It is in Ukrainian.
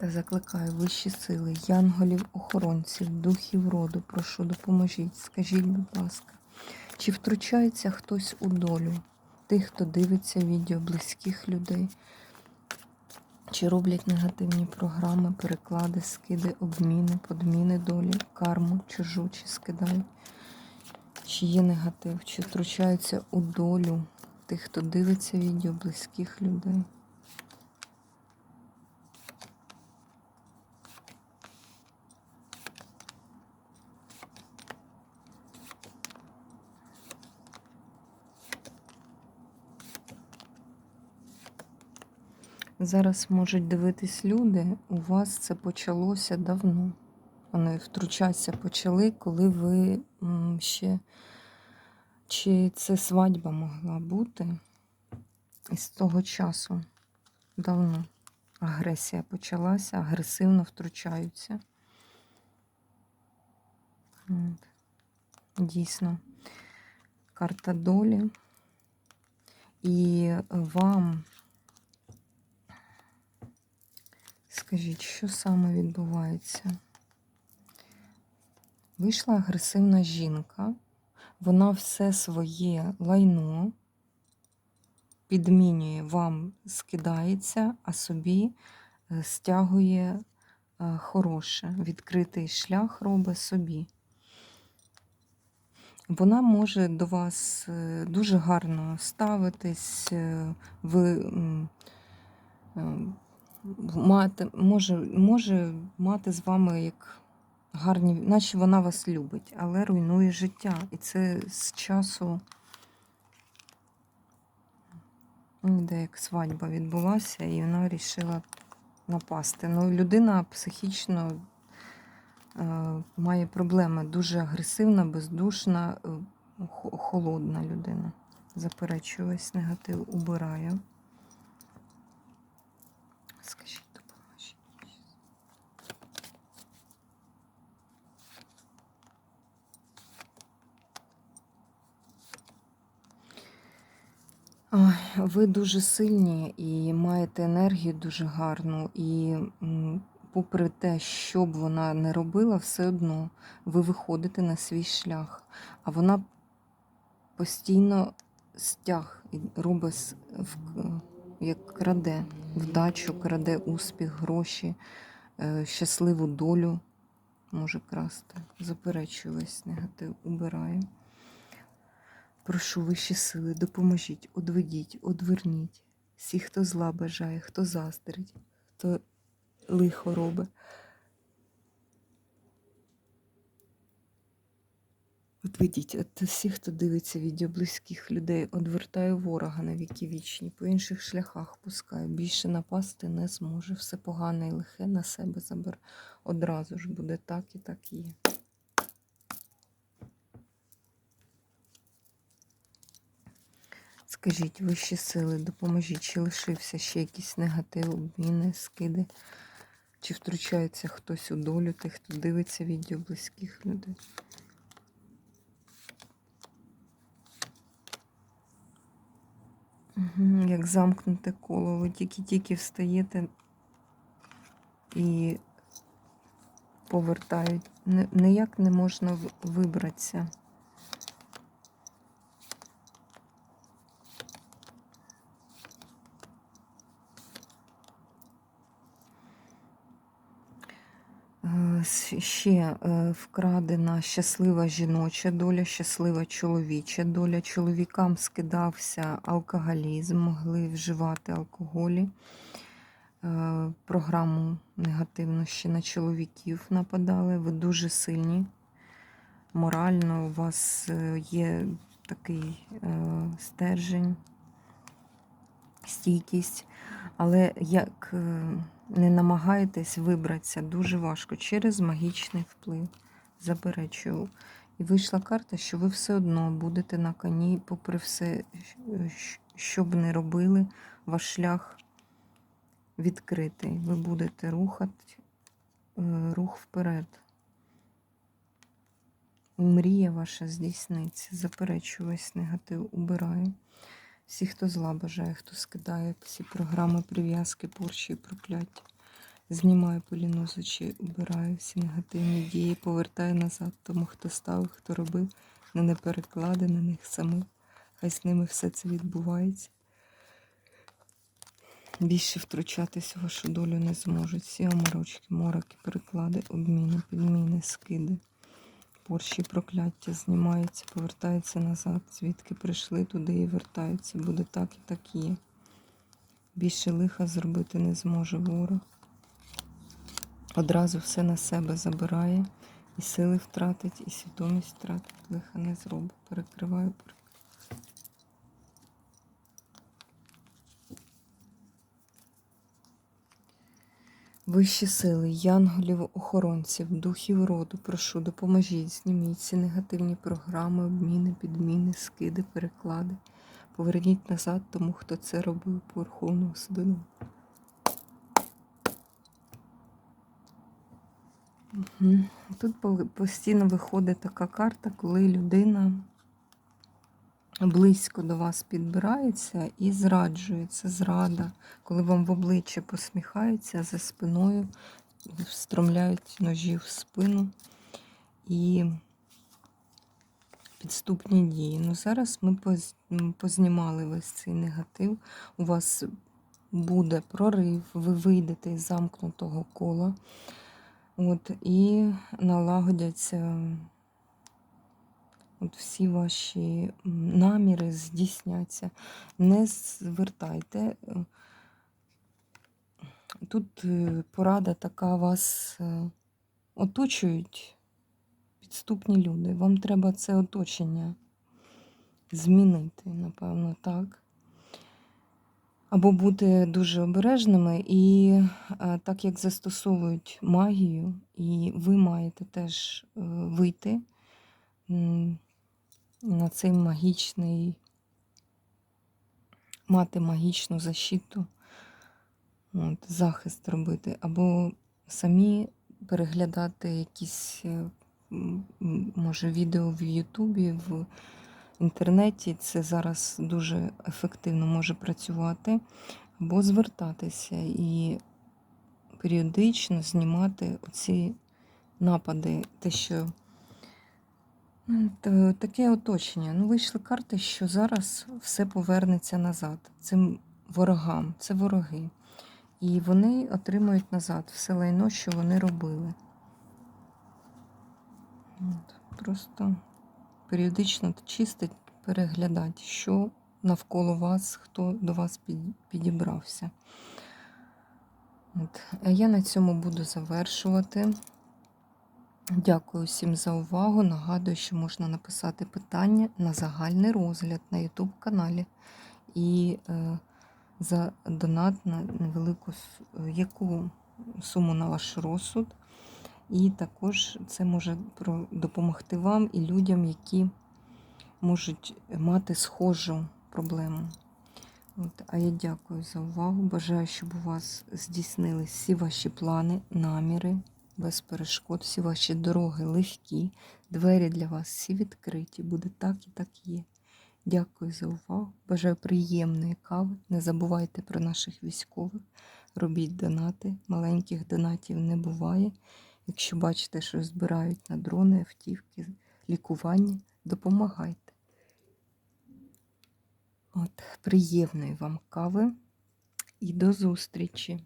Та закликаю вищі сили, янголів, охоронців, духів роду, прошу, допоможіть. Скажіть, будь ласка, чи втручається хтось у долю тих, хто дивиться відео близьких людей, чи роблять негативні програми, переклади, скиди, обміни, подміни долі, карму, чужу, чи скидають, чи є негатив, чи втручаються у долю тих, хто дивиться відео близьких людей. Зараз можуть дивитись люди, у вас це почалося давно. Вони втручатися почали, коли ви ще. Чи це свадьба могла бути? І з того часу давно агресія почалася, агресивно втручаються. Дійсно, карта долі. І вам. Скажіть, що саме відбувається? Вийшла агресивна жінка, вона все своє лайно підмінює, вам скидається, а собі е, стягує е, хороше, відкритий шлях робить собі. Вона може до вас е, дуже гарно ставитись, ви м, е, мати, може, може мати з вами як гарні, наче вона вас любить, але руйнує життя. І це з часу, ну, де як свадьба відбулася, і вона вирішила напасти. Ну, людина психічно е, має проблеми. Дуже агресивна, бездушна, е, холодна людина. Заперечую весь негатив, убираю. Скажіть, допоможіть. Ви дуже сильні і маєте енергію дуже гарну, і попри те, що б вона не робила, все одно ви виходите на свій шлях, а вона постійно стяг і робить як краде вдачу, краде успіх, гроші, е, щасливу долю може красти. Заперечую весь негатив, убираю. Прошу вищі сили, допоможіть, одведіть, одверніть. Всі, хто зла бажає, хто заздрить, хто лихо робить. Одведіть от всіх, хто дивиться відео близьких людей, одвертаю ворога на віки вічні, по інших шляхах пускаю. Більше напасти не зможе. Все погане і лихе на себе забере. Одразу ж буде так і так є. Скажіть, вищі сили, допоможіть, чи лишився ще якийсь негатив, обміни, скиди, чи втручається хтось у долю тих, хто дивиться відео близьких людей. Як замкнуте коло, ви тільки-тільки встаєте і повертають. Ніяк не можна вибратися. Ще е, вкрадена щаслива жіноча доля, щаслива чоловіча доля. Чоловікам скидався алкоголізм, могли вживати алкоголі. Е, Програму негативно ще на чоловіків нападали. Ви дуже сильні. Морально у вас е, є такий стержень, стійкість. Але як не намагаєтесь вибратися, дуже важко через магічний вплив. Заперечую. І вийшла карта, що ви все одно будете на коні, попри все, що б не робили, ваш шлях відкритий. Ви будете рухати е, рух вперед. Мрія ваша здійсниться. Заперечую весь негатив, убираю. Всі, хто зла бажає, хто скидає всі програми, прив'язки, порчі і прокляття. Знімаю пиліну з очей, убираю всі негативні дії, повертаю назад тому, хто ставив, хто робив, не переклади на них самих. Хай з ними все це відбувається. Більше втручатись у вашу долю не зможуть. Всі оморочки, мороки, переклади, обміни, підміни, скиди. Порші прокляття знімаються, повертаються назад. Звідки прийшли туди і вертаються. Буде так і так є. Більше лиха зробити не зможе ворог. Одразу все на себе забирає, і сили втратить, і свідомість втратить, лиха не зробить. Перекриваю, перекриваю. Вищі сили, янголів, охоронців, духів роду, прошу, допоможіть, зніміть ці негативні програми, обміни, підміни, скиди, переклади. Поверніть назад тому, хто це робив по Верховному суду. Угу. Тут постійно виходить така карта, коли людина близько до вас підбирається і зраджується, зрада, коли вам в обличчя посміхаються, за спиною встромляють ножі в спину і підступні дії. Ну, Зараз ми познімали весь цей негатив. У вас буде прорив, ви вийдете із замкнутого кола. От, І налагодяться от всі ваші наміри здійсняться. Не звертайте. Тут е, порада така вас е, оточують підступні люди. Вам треба це оточення змінити, напевно, так або бути дуже обережними, і е, так як застосовують магію, і ви маєте теж е, вийти на цей магічний, мати магічну защиту, от, захист робити, або самі переглядати якісь, е, може, відео в Ютубі. в інтернеті це зараз дуже ефективно може працювати, або звертатися і періодично знімати оці напади, те, що таке оточення. Ну, вийшли карти, що зараз все повернеться назад. Цим ворогам, це вороги. І вони отримують назад все лайно, що вони робили. От, Просто періодично чистить, переглядати, що навколо вас, хто до вас підібрався. От. А я на цьому буду завершувати. Дякую всім за увагу. Нагадую, що можна написати питання на загальний розгляд на YouTube каналі і е, за донат на невелику яку суму на ваш розсуд. І також це може допомогти вам і людям, які можуть мати схожу проблему. От, А я дякую за увагу. Бажаю, щоб у вас здійснились всі ваші плани, наміри, без перешкод, всі ваші дороги легкі, двері для вас всі відкриті. Буде так і так є. Дякую за увагу. Бажаю приємної кави. Не забувайте про наших військових. Робіть донати. Маленьких донатів не буває. Якщо бачите, що збирають на дрони, автівки, лікування, допомагайте. От, Приємної вам кави і до зустрічі!